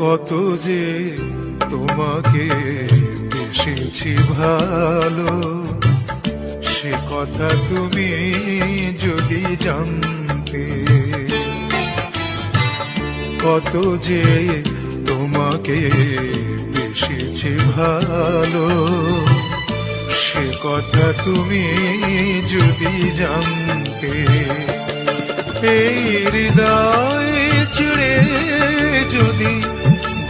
কত যে তোমাকে বেসেছি ভালো, সে কথা তুমি যদি জানতে, কত যে তোমাকে বেসেছি ভালো, সে কথা তুমি যদি জানতে, এই হৃদয় চিড়ে যদি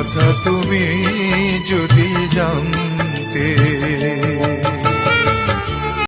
কথা তুমি যদি জানতে